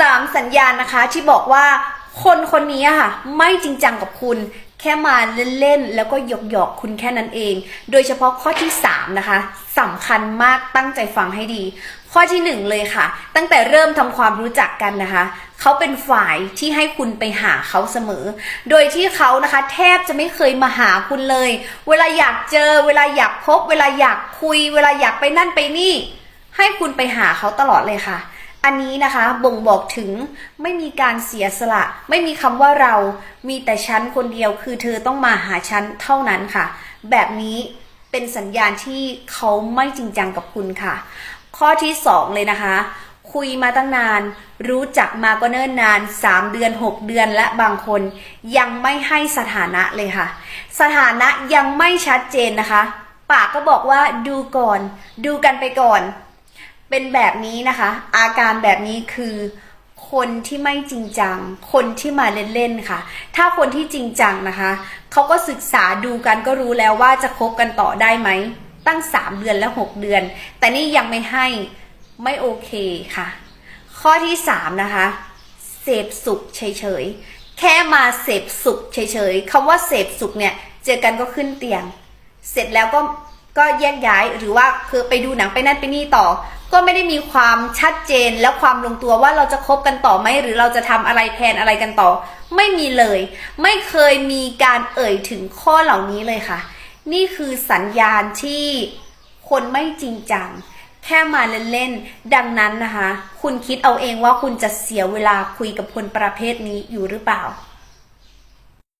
สามสัญญาณนะคะที่บอกว่าคนคนนี้ค่ะ ไม่จริงจังกับคุณ แค่มาเล่นๆแล้วก็หยอกๆคุณแค่นั้นเอง โดยเฉพาะข้อที่ 3 นะคะสำคัญมากตั้งใจฟังให้ดี ข้อที่ 1 เลยค่ะ ตั้งแต่เริ่มทำความรู้จักกันนะคะเขาเป็นฝ่ายที่ให้คุณไปหาเขาเสมอ โดยที่เขานะคะ แทบจะไม่เคยมาหาคุณเลย เวลาอยากเจอ เวลาอยากพบ เวลาอยากคุย เวลาอยากไปนั่นไปนี่ ให้คุณไปหาเขาตลอดเลยค่ะ อันนี้นะคะบ่งบอกถึงไม่มีการเสียสละ ไม่มีคำว่าเรามีแต่ฉันคนเดียวคือเธอต้องมาหาฉันเท่านั้นค่ะ แบบนี้เป็นสัญญาณที่เขาไม่จริงจังกับคุณค่ะ ข้อที่สองเลยนะคะ คุยมาตั้งนาน รู้จักมาก็เนิ่นนาน 3 เดือน 6 เดือนและบางคน ยังไม่ให้สถานะเลยค่ะ สถานะยังไม่ชัดเจนนะคะ ปากก็บอกว่าดูก่อน ดูกันไปก่อน เป็นแบบนี้นะคะ อาการแบบนี้คือคนที่ไม่จริงจัง คนที่มาเล่นๆค่ะ ถ้าคนที่จริงจังนะคะเขาก็ศึกษาดูกันก็รู้แล้วว่าจะคบกันต่อได้ไหม ตั้ง 3 เดือนและ 6 เดือน แต่นี่ยังไม่ให้ไม่โอเคค่ะ ข้อที่3นะคะเสพสุขเฉยๆ แค่มาเสพสุขเฉยๆคำว่าเสพสุขเนี่ย เจอกันก็ขึ้นเตียง เสร็จแล้วก็ ก็แยกย้ายหรือว่าคือไปดูหนังไปนั่นไปนี่ต่อ ก็ไม่ได้มีความชัดเจนและความลงตัวว่าเราจะคบกันต่อไหมหรือเราจะทำอะไรแทนอะไรกันต่อ ไม่มีเลย ไม่เคยมีการเอ่ยถึงข้อเหล่านี้เลยค่ะ นี่คือสัญญาณที่คนไม่จริงจังแค่มาเล่นๆ ดังนั้นนะคะ คุณคิดเอาเองว่าคุณจะเสียเวลาคุยกับคนประเภทนี้อยู่หรือเปล่า